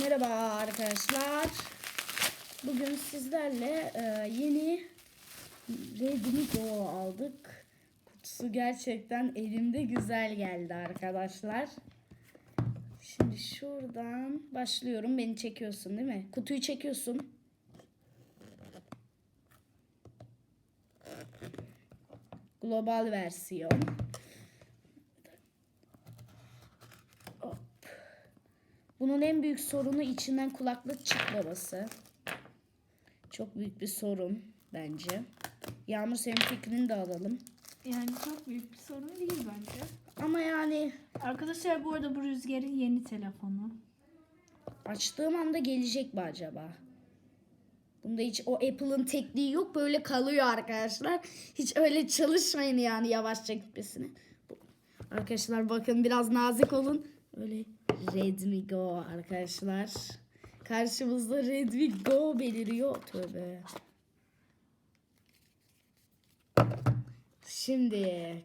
Merhaba arkadaşlar. Bugün sizlerle e, yeni Redmi Go aldık. Kutusu gerçekten elimde güzel geldi arkadaşlar. Şimdi şuradan başlıyorum. Beni çekiyorsun değil mi? Kutuyu çekiyorsun. Global versiyon. Bunun en büyük sorunu içinden kulaklık çıkmaması. Çok büyük bir sorun bence. Yağmur senin fikrini de alalım. Yani çok büyük bir sorun değil bence. Ama yani Arkadaşlar bu arada bu Rüzgar'ın yeni telefonu. açtığım anda gelecek mi acaba? Bunda hiç o Apple'ın tekniği yok. Böyle kalıyor arkadaşlar. Hiç öyle çalışmayın yani yavaşça gitmesine. Bu- Arkadaşlar bakın biraz nazik olun. Öyle Redmi Go arkadaşlar. Karşımızda Redmi Go beliriyor. Tövbe. Şimdi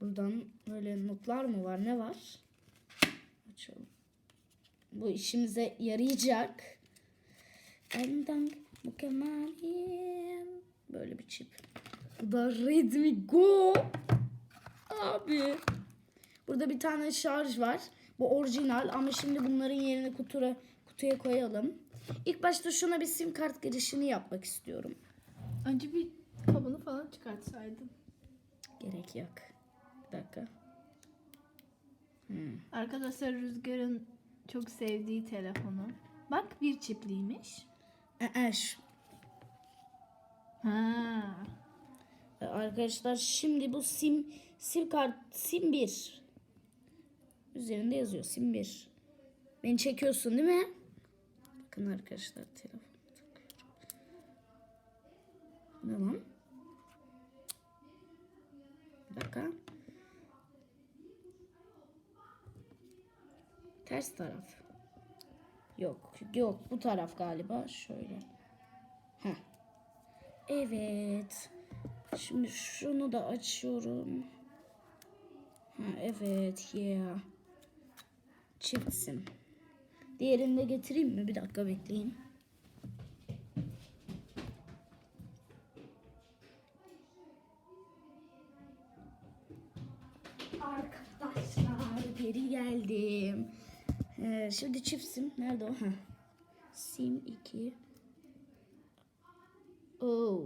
buradan böyle notlar mı var? Ne var? Açalım. Bu işimize yarayacak. Benden mükemmelim. Böyle bir çip. Bu da Redmi Go. Abi. Burada bir tane şarj var. Bu orijinal ama şimdi bunların yerini kutuya, kutuya koyalım. İlk başta şuna bir sim kart girişini yapmak istiyorum. Önce bir kabını falan çıkartsaydın. Gerek yok. Bir dakika. Arkadaşlar Rüzgar'ın çok sevdiği telefonu. Bak bir çipliymiş. Ee, şu- Ha. Ee, Arkadaşlar şimdi bu sim sim kart sim 1. Üzerinde yazıyor sim 1. Beni çekiyorsun değil mi? Bakın arkadaşlar telefon. Ne lan? Bir dakika. Ters taraf. Yok, yok bu taraf galiba. Şöyle. Heh. Evet. Şimdi şunu da açıyorum. Ha, evet yeah. Çift sim. Diğerini de getireyim mi? Bir dakika bekleyin. Arkadaşlar geri geldim. Ee, şimdi çift sim. Nerede o? Ha. Sim 2. Oh.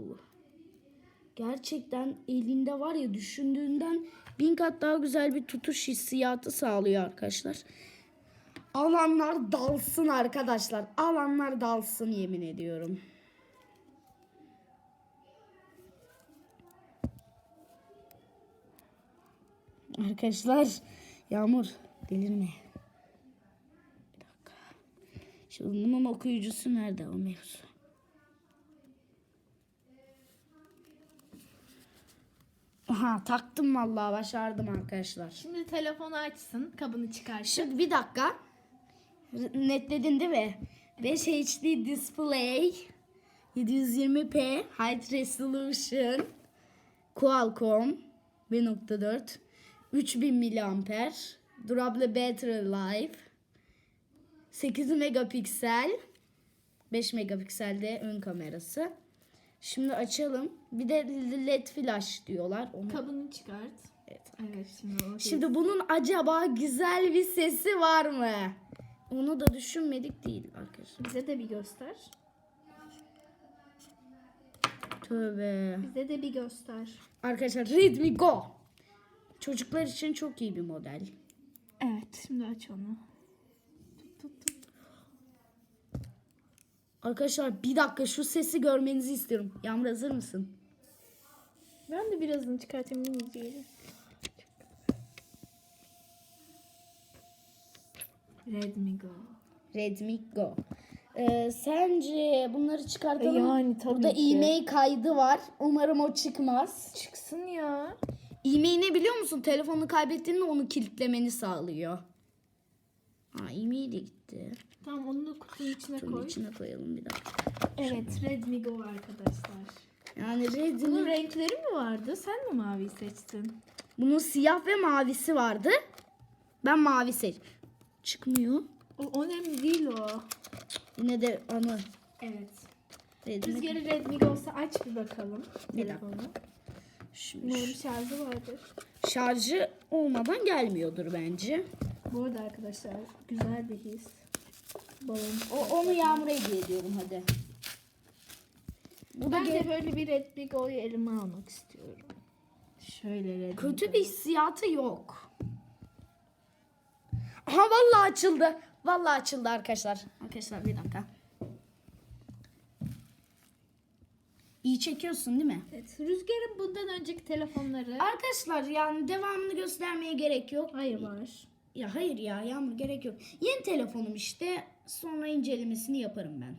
Gerçekten elinde var ya düşündüğünden bin kat daha güzel bir tutuş hissiyatı sağlıyor arkadaşlar. Alanlar dalsın arkadaşlar. Alanlar dalsın yemin ediyorum. Arkadaşlar Yağmur delirme. Bir dakika. Şimdi bunun okuyucusu nerede o mevzu? Aha taktım vallahi başardım arkadaşlar. Şimdi telefonu açsın, kabını çıkarsın. Şimdi bir dakika. Netledin değil mi? 5 HD display 720p high resolution Qualcomm 1.4 3000 mAh durable battery life 8 megapiksel 5 megapikselde ön kamerası. Şimdi açalım. Bir de led flash diyorlar. Onu Kabını çıkart. Evet. Evet şimdi o Şimdi bunun acaba güzel bir sesi var mı? Onu da düşünmedik değil arkadaşlar. bize de bir göster. Tövbe. Bize de bir göster. Arkadaşlar Redmi Go. Çocuklar için çok iyi bir model. Evet şimdi aç onu. Tut tut tut. Arkadaşlar bir dakika şu sesi görmenizi istiyorum. Yağmur hazır mısın? Ben de birazını çıkartayım Redmi Go. Redmi Go. Ee, sence bunları çıkartalım. E yani tabii Burada ki. e-mail kaydı var. Umarım o çıkmaz. Çıksın ya. E-mail ne biliyor musun? Telefonu kaybettiğinde onu kilitlemeni sağlıyor. Ha e-mail de gitti. Tamam onu da kutunun içine Şunun koy. içine koyalım bir dakika. Evet Redmi Go arkadaşlar. Yani Redmi Bunun renkleri mi vardı? Sen mi mavi seçtin? Bunun siyah ve mavisi vardı. Ben mavi seç. Çıkmıyor. O önemli değil o. Yine de anı. Evet. Redmi. Rüzgarı Redmi olsa aç bir bakalım Bir telefonu. Şimdi Umarım şarjı vardır. şarjı olmadan gelmiyordur bence. Bu arada arkadaşlar güzel bir his. Balon. O, onu Yağmur'a hediye ediyorum hadi. Bu Ben de böyle bir Redmi Go'yu elime almak istiyorum. Şöyle Redmi kötü bir hissiyatı yok. Aha vallahi açıldı. Vallahi açıldı arkadaşlar. Arkadaşlar bir dakika. İyi çekiyorsun değil mi? Evet, Rüzgar'ın bundan önceki telefonları. Arkadaşlar yani devamını göstermeye gerek yok. Hayır var. Ya hayır ya Yağmur gerek yok. Yeni telefonum işte. Sonra incelemesini yaparım ben.